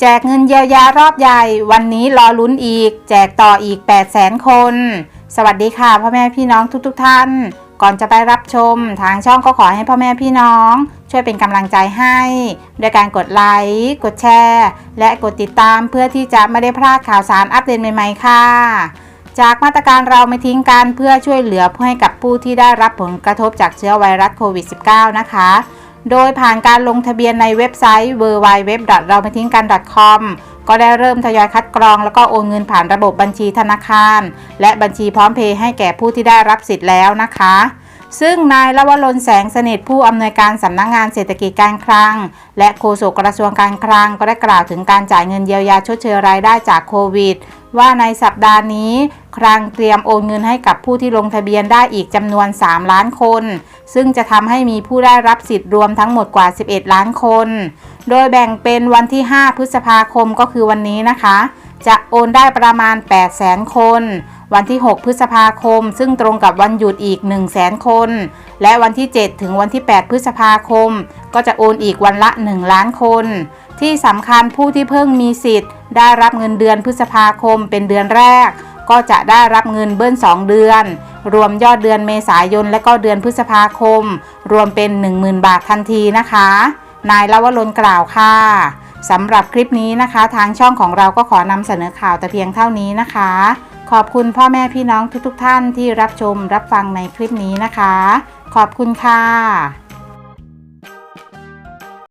แจกเงินเยียวยารอบใหญ่ วันนี้รอลุ้นอีก แจกต่ออีก 8 0 0 0 0 0คน สวัสดีค่ะพ่อแม่พี่น้องทุกๆทท่าน ก่อนจะไปรับชม ทางช่องก็ขอให้พ่อแม่พี่น้อง ช่วยเป็นกำลังใจให้ด้วยการกดไลค์กดแชร์ และกดติดตามเพื่อที่จะไม่ได้พลาดข่าวสารอัปเดตใหม่ๆค่ะ จากมาตรการเราไม่ทิ้งกันเพื่อช่วยเหลือให้กับผู้ที่ได้รับผลกระทบจากเชื้อไวรัสโควิด -19 นะคะ โดยผ่านการลงทะเบียนในเว็บไซต์ w w w เราไม่ทิ้งกัน .com ก็ได้เริ่มทยอยคัดกรองแล้วก็โอนเงินผ่านระบบบัญชีธนาคาร และบัญชีพร้อมเพย์ให้แก่ผู้ที่ได้รับสิทธิ์แล้วนะคะ ซึ่งนายลวรนแสงสนิทผู้อำนวยการสำนักงงานเศรษฐกิจการคลัง และโฆษกกระทรวงการคลังก็ได้กล่าวถึงการจ่ายเงินเยียวยาชดเชยรายได้จากโควิด ว่าในสัปดาห์นี้ คลังเตรียมโอนเงินให้กับผู้ที่ลงทะเบียนได้อีกจำนวน 3 ล้านคน ซึ่งจะทำให้มีผู้ได้รับสิทธิ์รวมทั้งหมดกว่า 11 ล้านคน โดยแบ่งเป็นวันที่ 5 พฤษภาคมก็คือวันนี้นะคะ จะโอนได้ประมาณ 8 0 0 0 0 0คน วันที่ 6 พฤษภาคม ซึ่งตรงกับวันหยุดอีก 1 0 0 0 0แคน และวันที่ 7 ถึงวันที่ 8 พฤษภาคม ก็จะโอนอีกวันละ 1 ล้านคน ที่สำคัญผู้ที่เพิ่งมีสิทธิ์ ได้รับเงินเดือนพฤษภาคมเป็นเดือนแรก ก็จะได้รับเงินเบิ้ล 2 เดือน รวมยอดเดือนเมษายนและก็เดือนพฤษภาคม รวมเป็น 10,000 บาททันทีนะคะ นายลวรนกล่าวค่ะสำหรับคลิปนี้นะคะ ทางช่องของเราก็ขอนำเสนอข่าวแต่เพียงเท่านี้นะคะ ขอบคุณพ่อแม่พี่น้องทุกๆทท่านที่รับชมรับฟังในคลิปนี้นะคะ ขอบคุณค่ะ